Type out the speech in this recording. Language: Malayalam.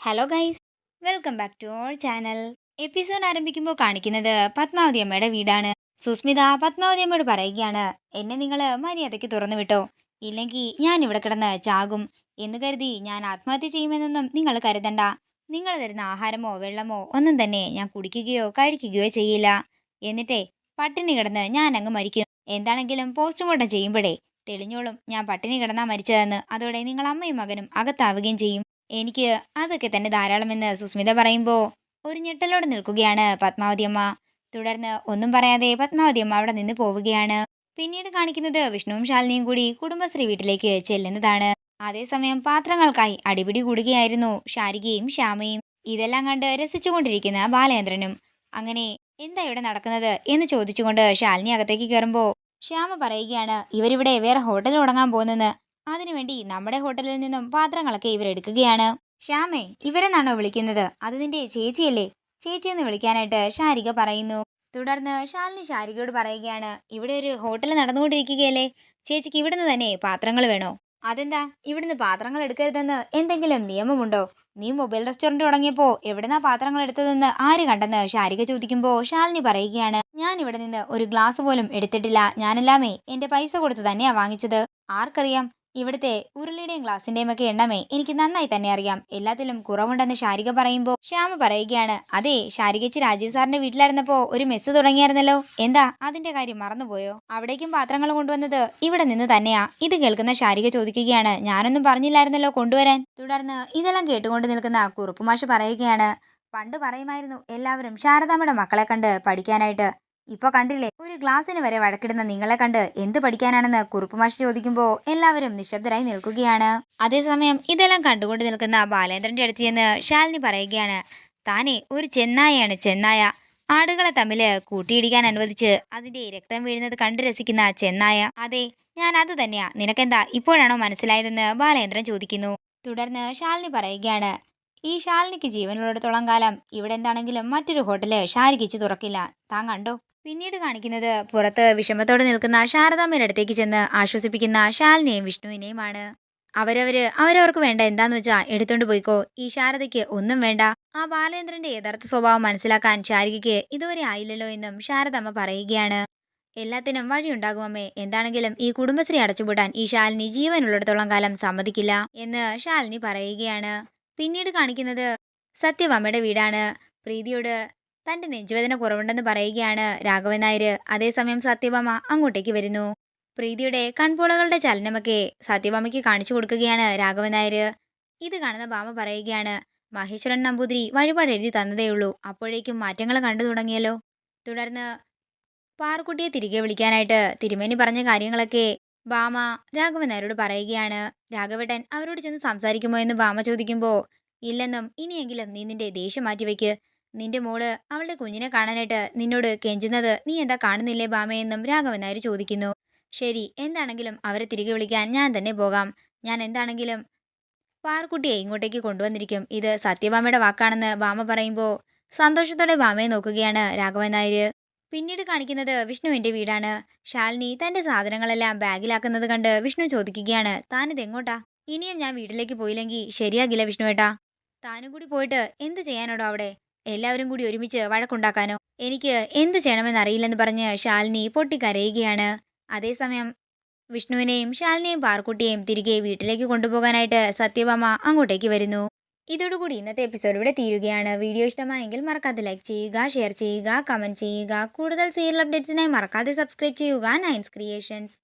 Hello guys welcome back to our channel episode ആരംഭിക്കുമ്പോൾ കാണിക്കുന്നത് പത്മാവതി അമ്മയുടെ വീടാണ്. സുസ്മിത പത്മാവതി അമ്മയോട് പറയുകയാണ് എന്നെ നിങ്ങൾ മര്യാദയ്ക്ക് തുറന്നു വിട്ടോ. ഇല്ലെങ്കിൽ ഞാൻ ഇവിടെ കിടന്ന് ചാകും. എന്ന് കരുതി ഞാൻ ആത്മഹത്യ ചെയ്യുമെന്നൊന്നും നിങ്ങൾ കരുതണ്ട. നിങ്ങൾ തരുന്ന ആഹാരമോ വെള്ളമോ ഒന്നും തന്നെ ഞാൻ കുടിക്കുകയോ കഴിക്കുകയോ ചെയ്യില്ല. എന്നിട്ടേ പട്ടിണി കിടന്ന് ഞാൻ അങ്ങ് മരിക്കും. എന്താണെങ്കിലും പോസ്റ്റ്മോർട്ടം ചെയ്യുമ്പോഴേ തെളിഞ്ഞോളും ഞാൻ പട്ടിണി കിടന്നാ മരിച്ചതെന്ന്. അതോടെ നിങ്ങൾ അമ്മയും മകനും അകത്താവുകയും ചെയ്യും. എനിക്ക് അതൊക്കെ തന്നെ ധാരാളമെന്ന് സുസ്മിത പറയുമ്പോൾ ഒരു ഞെട്ടലോടെ നിൽക്കുകയാണ് പത്മാവതി അമ്മ തുടർന്ന് ഒന്നും പറയാതെ പത്മാവതി അമ്മ അവിടെ നിന്ന് പോവുകയാണ്. പിന്നീട് കാണിക്കുന്നത് വിഷ്ണുവും ശാലിനിയും കൂടി കുടുംബശ്രീ വീട്ടിലേക്ക് ചെല്ലുന്നതാണ്. അതേസമയം പാത്രങ്ങൾക്കായി അടിപിടി കൂടുകയായിരുന്നു ഷാരികയും ശ്യാമയും. ഇതെല്ലാം കണ്ട് രസിച്ചുകൊണ്ടിരിക്കുന്ന ബാലേന്ദ്രനും അങ്ങനെ എന്താ ഇവിടെ നടക്കുന്നത്? എന്ന് ചോദിച്ചുകൊണ്ട് ശാലിനി അകത്തേക്ക് കയറുമ്പോൾ ശ്യാമ പറയുകയാണ് ഇവരിവിടെ വേറെ ഹോട്ടൽ തുടങ്ങാൻ പോകുന്നെന്ന്. അതിനുവേണ്ടി നമ്മുടെ ഹോട്ടലിൽ നിന്നും പാത്രങ്ങളൊക്കെ ഇവരെടുക്കുകയാണ് ശ്യാമേ ഇവരെന്നാണോ വിളിക്കുന്നത്? അത് നിന്റെ ചേച്ചിയല്ലേ? ചേച്ചിയെന്ന് വിളിക്കാനായിട്ട് ഷാരിക പറയുന്നു. തുടർന്ന് ശാലിനി ഷാരികയോട് പറയുകയാണ് ഇവിടെ ഒരു ഹോട്ടൽ നടന്നുകൊണ്ടിരിക്കുകയല്ലേ? ചേച്ചിക്ക് ഇവിടുന്ന് തന്നെ പാത്രങ്ങൾ വേണോ? അതെന്താ? ഇവിടുന്ന് പാത്രങ്ങൾ എടുക്കരുതെന്ന് എന്തെങ്കിലും നിയമമുണ്ടോ? നീ മൊബൈൽ റെസ്റ്റോറന്റ് തുടങ്ങിയപ്പോൾ എവിടുന്നാ പാത്രങ്ങൾ എടുത്തതെന്ന് ആര് കണ്ടെന്ന് ഷാരിക ചോദിക്കുമ്പോൾ ശാലിനി പറയുകയാണ് ഞാൻ ഇവിടെ നിന്ന് ഒരു ഗ്ലാസ് പോലും എടുത്തിട്ടില്ല. ഞാനെല്ലാമേ എന്റെ പൈസ കൊടുത്ത് തന്നെയാ വാങ്ങിച്ചത്. ആർക്കറിയാം? ഇവിടുത്തെ ഉരുളിയുടെയും ഗ്ലാസിന്റെയും ഒക്കെ എണ്ണമേ എനിക്ക് നന്നായി തന്നെ അറിയാം. എല്ലാത്തിലും കുറവുണ്ടെന്ന് ശാരിക പറയുമ്പോൾ ശ്യാമ പറയുകയാണ് അതെ ശാരികച്ച് രാജീവ് സാറിന്റെ വീട്ടിലായിരുന്നപ്പോ ഒരു മെസ്സ് തുടങ്ങിയായിരുന്നല്ലോ. എന്താ അതിന്റെ കാര്യം മറന്നുപോയോ? അവിടേക്കും പാത്രങ്ങൾ കൊണ്ടുവന്നത് ഇവിടെ നിന്ന് തന്നെയാ. ഇത് കേൾക്കുന്ന ശാരിക ചോദിക്കുകയാണ് ഞാനൊന്നും പറഞ്ഞില്ലായിരുന്നല്ലോ കൊണ്ടുവരാൻ? തുടർന്ന് ഇതെല്ലാം കേട്ടുകൊണ്ട് നിൽക്കുന്ന കുറുപ്പുമാഷ് പറയുകയാണ് പണ്ട് പറയുമായിരുന്നു എല്ലാവരും ശാരദാമ്മയുടെ മക്കളെ കണ്ട് പഠിക്കാനായിട്ട് ഇപ്പൊ കണ്ടില്ലേ? ഒരു ഗ്ലാസ്സിന് വരെ വഴക്കിടുന്ന നിങ്ങളെ കണ്ട് എന്ത് പഠിക്കാനാണെന്ന് കുറുപ്പ് മാഷ് ചോദിക്കുമ്പോൾ എല്ലാവരും നിശബ്ദരായി നിൽക്കുകയാണ്. അതേസമയം ഇതെല്ലാം കണ്ടുകൊണ്ട് നിൽക്കുന്ന ബാലേന്ദ്രന്റെ അടുത്ത് ചെന്ന് ശാലിനി പറയുകയാണ് താനെ ഒരു ചെന്നായയാണ് ചെന്നായ. ആടുകളെ തമ്മിൽ കൂട്ടിയിടിക്കാൻ അനുവദിച്ച് അതിന്റെ രക്തം വീഴുന്നത് കണ്ടു രസിക്കുന്ന ചെന്നായ. അതെ ഞാൻ അത് തന്നെയാ. നിനക്കെന്താ ഇപ്പോഴാണോ മനസ്സിലായതെന്ന് ബാലേന്ദ്രൻ ചോദിക്കുന്നു. തുടർന്ന് ശാലിനി പറയുകയാണ് ഈ ശാലിനിക്ക് ജീവനുള്ളിടത്തോളം കാലം ഇവിടെ എന്താണെങ്കിലും മറ്റൊരു ഹോട്ടൽ ഷാരിക്കിച്ച് തുറക്കില്ല. താൻ കണ്ടോ? പിന്നീട് കാണിക്കുന്നത് പുറത്ത് വിഷമത്തോടെ നിൽക്കുന്ന ശാരദാമ്മയുടെ അടുത്തേക്ക് ചെന്ന് ആശ്വസിപ്പിക്കുന്ന ശാലിനെയും വിഷ്ണുവിനെയുമാണ്. അവരവര് അവരവർക്ക് വേണ്ട എന്താന്ന് വെച്ചാൽ എടുത്തോണ്ട് പോയിക്കോ. ഈ ശാരദയ്ക്ക് ഒന്നും വേണ്ട. ആ ബാലേന്ദ്രന്റെ യഥാർത്ഥ സ്വഭാവം മനസ്സിലാക്കാൻ ശാരികയ്ക്ക് ഇതുവരെ ആയില്ലല്ലോ എന്നും ശാരദമ്മ പറയുകയാണ്. എല്ലാത്തിനും വഴിയുണ്ടാകും അമ്മേ. എന്താണെങ്കിലും ഈ കുടുംബശ്രീ അടച്ചുപൂട്ടാൻ ഈ ശാലിനി ജീവനുള്ളിടത്തോളം കാലം സമ്മതിക്കില്ല എന്ന് ശാലിനി പറയുകയാണ്. പിന്നീട് കാണിക്കുന്നത് സത്യഭാമയുടെ വീടാണ്. പ്രീതിയോട് തന്റെ നെഞ്ചുവേദന കുറവുണ്ടെന്ന് പറയുകയാണ് രാഘവൻ നായർ. അതേസമയം സത്യഭാമ അങ്ങോട്ടേക്ക് വരുന്നു. പ്രീതിയുടെ കൺപോളകളുടെ ചലനമൊക്കെ സത്യഭാമയ്ക്ക് കാണിച്ചു കൊടുക്കുകയാണ് രാഘവൻ നായർ. ഇത് കാണുന്ന ഭാമ പറയുകയാണ് മഹേശ്വരൻ നമ്പൂതിരി വഴിപാട് എഴുതി തന്നതേയുള്ളൂ അപ്പോഴേക്കും മാറ്റങ്ങൾ കണ്ടു തുടങ്ങിയല്ലോ. തുടർന്ന് പാർക്കുട്ടിയെ തിരികെ വിളിക്കാനായിട്ട് തിരുമേനി പറഞ്ഞ കാര്യങ്ങളൊക്കെ ഭാമ രാഘവൻ അവരോട് പറയുകയാണ് രാഘവേട്ടൻ അവരോട് ചെന്ന് സംസാരിക്കുമോ എന്ന് ഭാമ ചോദിക്കുമ്പോൾ ഇല്ലെന്നും ഇനിയെങ്കിലും നീ നിന്റെ ദേഷ്യം മാറ്റിവെക്ക്. നിന്റെ മോൾ അവളുടെ കുഞ്ഞിനെ കാണാനായിട്ട് നിന്നോട് കെഞ്ചുന്നത് നീ എന്താ കാണുന്നില്ലേ ഭാമയെന്നും രാഘവൻ നായർ ചോദിക്കുന്നു. ശരി എന്താണെങ്കിലും അവരെ തിരികെ വിളിക്കാൻ ഞാൻ തന്നെ പോകാം. ഞാൻ എന്താണെങ്കിലും പാർക്കുട്ടിയെ ഇങ്ങോട്ടേക്ക് കൊണ്ടുവന്നിരിക്കും. ഇത് സത്യഭാമയുടെ വാക്കാണെന്ന് ഭാമ പറയുമ്പോൾ സന്തോഷത്തോടെ ഭാമയെ നോക്കുകയാണ് രാഘവൻ നായർ പിന്നീട് കാണിക്കുന്നത് വിഷ്ണുവിന്റെ വീടാണ്. ശാലിനി തന്റെ സാധനങ്ങളെല്ലാം ബാഗിലാക്കുന്നത് കണ്ട് വിഷ്ണു ചോദിക്കുകയാണ് താനിത് എങ്ങോട്ടാ? ഇനിയും ഞാൻ വീട്ടിലേക്ക് പോയില്ലെങ്കിൽ ശരിയാകില്ല വിഷ്ണുവേട്ടാ. താനും കൂടി പോയിട്ട് എന്ത് ചെയ്യാനോടോ അവിടെ? എല്ലാവരും കൂടി ഒരുമിച്ച് വഴക്കുണ്ടാക്കാനോ? എനിക്ക് എന്ത് ചെയ്യണമെന്ന് അറിയില്ലെന്ന് പറഞ്ഞ് ശാലിനി പൊട്ടിക്കരയുകയാണ്. അതേസമയം വിഷ്ണുവിനെയും ഷാലിനെയും പാർക്കുട്ടിയെയും തിരികെ വീട്ടിലേക്ക് കൊണ്ടുപോകാനായിട്ട് സത്യഭാമ അങ്ങോട്ടേക്ക് വരുന്നു. ഇതോടുകൂടി ഇന്നത്തെ എപ്പിസോഡ് ഇവിടെ തീരുകയാണ്. വീഡിയോ ഇഷ്ടമായെങ്കിൽ മറക്കാതെ ലൈക്ക് ചെയ്യുക ഷെയർ ചെയ്യുക കമന്റ് ചെയ്യുക. കൂടുതൽ സീരിയൽ അപ്ഡേറ്റ്സിനായി മറക്കാതെ സബ്സ്ക്രൈബ് ചെയ്യുക. നയൻസ് ക്രിയേഷൻസ്